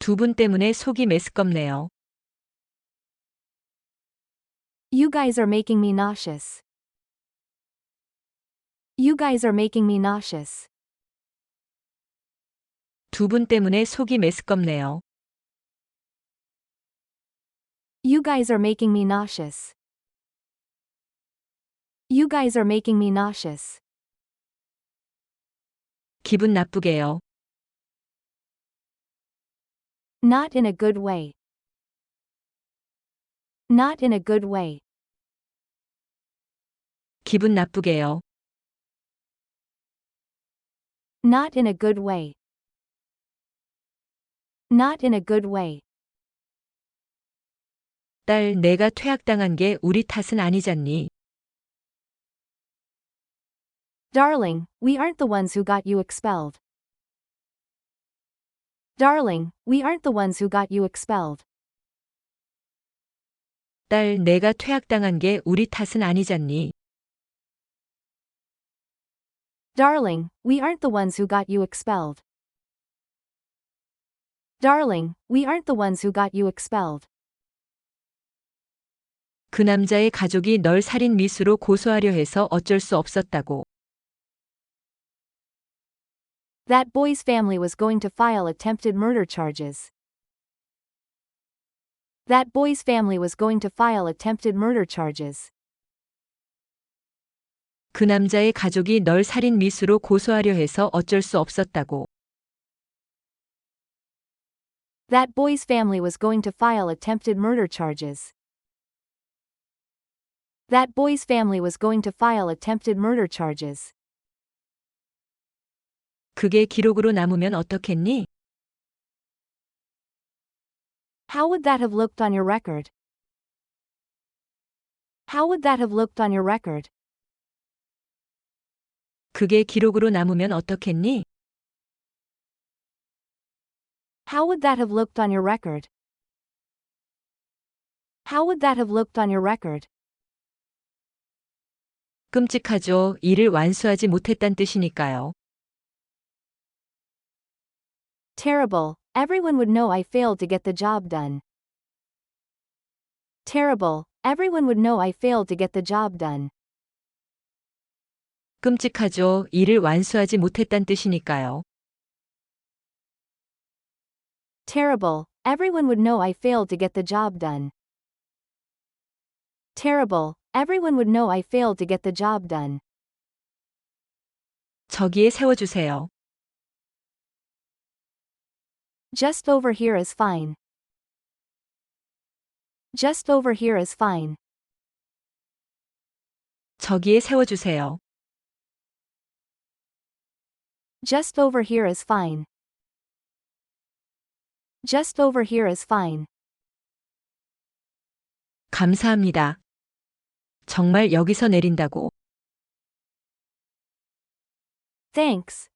두 분 때문에 속이 메스껍네요. You guys are making me nauseous. You guys are making me nauseous. 두 분 때문에 속이 메스껍네요. You guys are making me nauseous. You guys are making me nauseous. 기분 나쁘게요. Not in a good way. Not in a good way. 기분 나쁘게요. Not in a good way. Not in a good way. 딸, 내가 퇴학당한 게 우리 탓은 아니잖니. Darling, we aren't the ones who got you expelled. Darling, we aren't the ones who got you expelled. 딸, 내가 퇴학당한 게 우리 탓은 아니잖니. Darling, we aren't the ones who got you expelled. Darling, we aren't the ones who got you expelled. 그 남자의 가족이 널 살인 미수로 고소하려 해서 어쩔 수 없었다고. That boy's family was going to file attempted murder charges. That boy's family was going to file attempted murder charges. 그 남자의 가족이 널 살인 미수로 고소하려 해서 어쩔 수 없었다고. That boy's family was going to file attempted murder charges. That boy's family was going to file attempted murder charges. 그게 기록으로 남으면 어떻겠니? How would that have looked on your record? How would that have looked on your record? 그게 기록으로 남으면 어떻겠니? How would that have looked on your record? How would that have looked on your record? 끔찍하죠. 일을 완수하지 못했단 뜻이니까요. Terrible, everyone would know I failed to get the job done. Terrible, everyone would know I failed to get the job done. 끔찍하죠. 일을 완수하지 못했단 뜻이니까요. Terrible, everyone would know I failed to get the job done. Terrible, everyone would know I failed to get the job done. 저기에 세워주세요. Just over here is fine. Just over here is fine. 저기에 세워주세요. Just over here is fine. Just over here is fine. 감사합니다. 정말 여기서 내린다고. Thanks.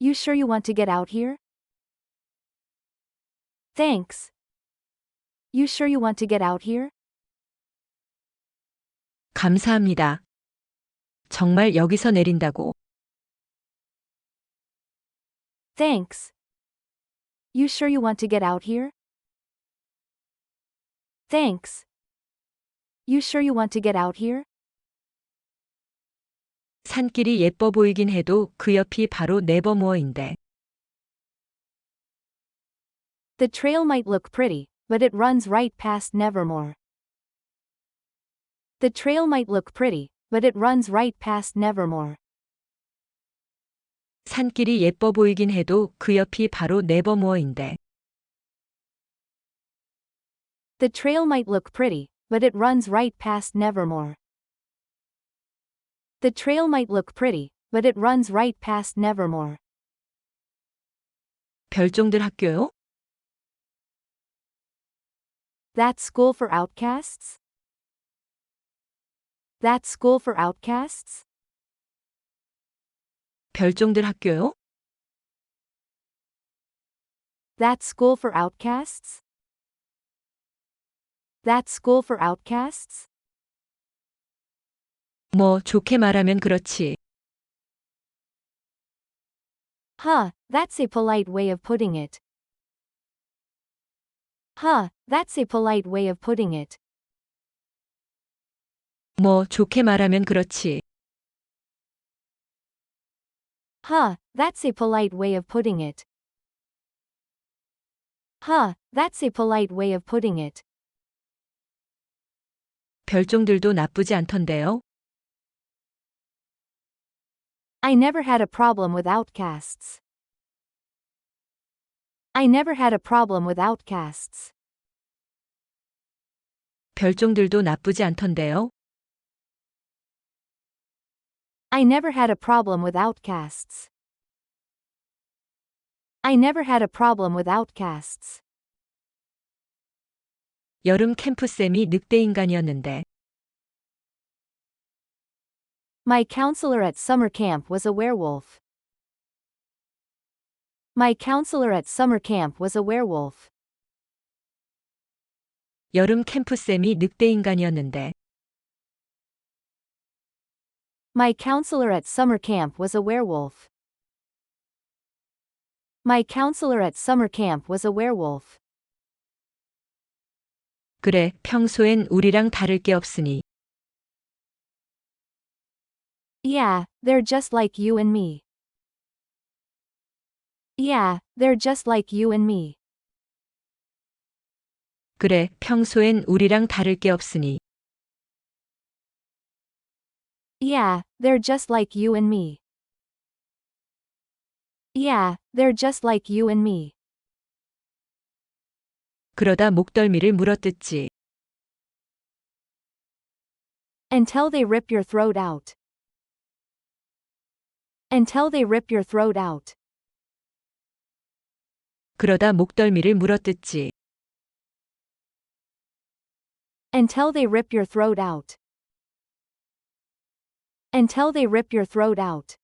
You sure you want to get out here? Thanks. You sure you want to get out here? 감사합니다. 정말 여기서 내린다고. Thanks. You sure you want to get out here? Thanks. You sure you want to get out here? 산길이 예뻐 보이긴 해도 그 옆이 바로 네버모어인데. The trail might look pretty, but it runs right past Nevermore. The trail might look pretty, but it runs right past Nevermore. 산길이 예뻐 보이긴 해도 그 옆이 바로 네버모어인데. The trail might look pretty, but it runs right past Nevermore. The trail might look pretty, but it runs right past Nevermore. 별종들 학교요? That school for outcasts? That school for outcasts? 별종들 학교요? That school for outcasts? That school for outcasts? 뭐 좋게 말하면 그렇지. Huh, that's a polite way of putting it. Huh, that's a polite way of putting it. 뭐 좋게 말하면 그렇지. Huh, that's a polite way of putting it. Huh, that's a polite way of putting it. 별종들도 나쁘지 않던데요. I never had a problem with outcasts. I never had a problem with outcasts. 별종들도 나쁘지 않던데요. I never had a problem with outcasts. I never had a problem with outcasts. 여름 캠프쌤이 늑대 인간이었는데 My counselor at summer camp was a werewolf. My counselor at summer camp was a werewolf. 여름 캠프쌤이 늑대 인간이었는데 My counselor at summer camp was a werewolf. My counselor at summer camp was a werewolf. 그래 평소엔 우리랑 다를 게 없으니 Yeah, they're just like you and me. Yeah, they're just like you and me. 그래 평소엔 우리랑 다를 게 없으니 Yeah, they're just like you and me. Yeah, they're just like you and me. 그러다 목덜미를 물어뜯지. Until they rip your throat out. Until they rip your throat out. 그러다 목덜미를 물어뜯지. Until they rip your throat out. Until they rip your throat out.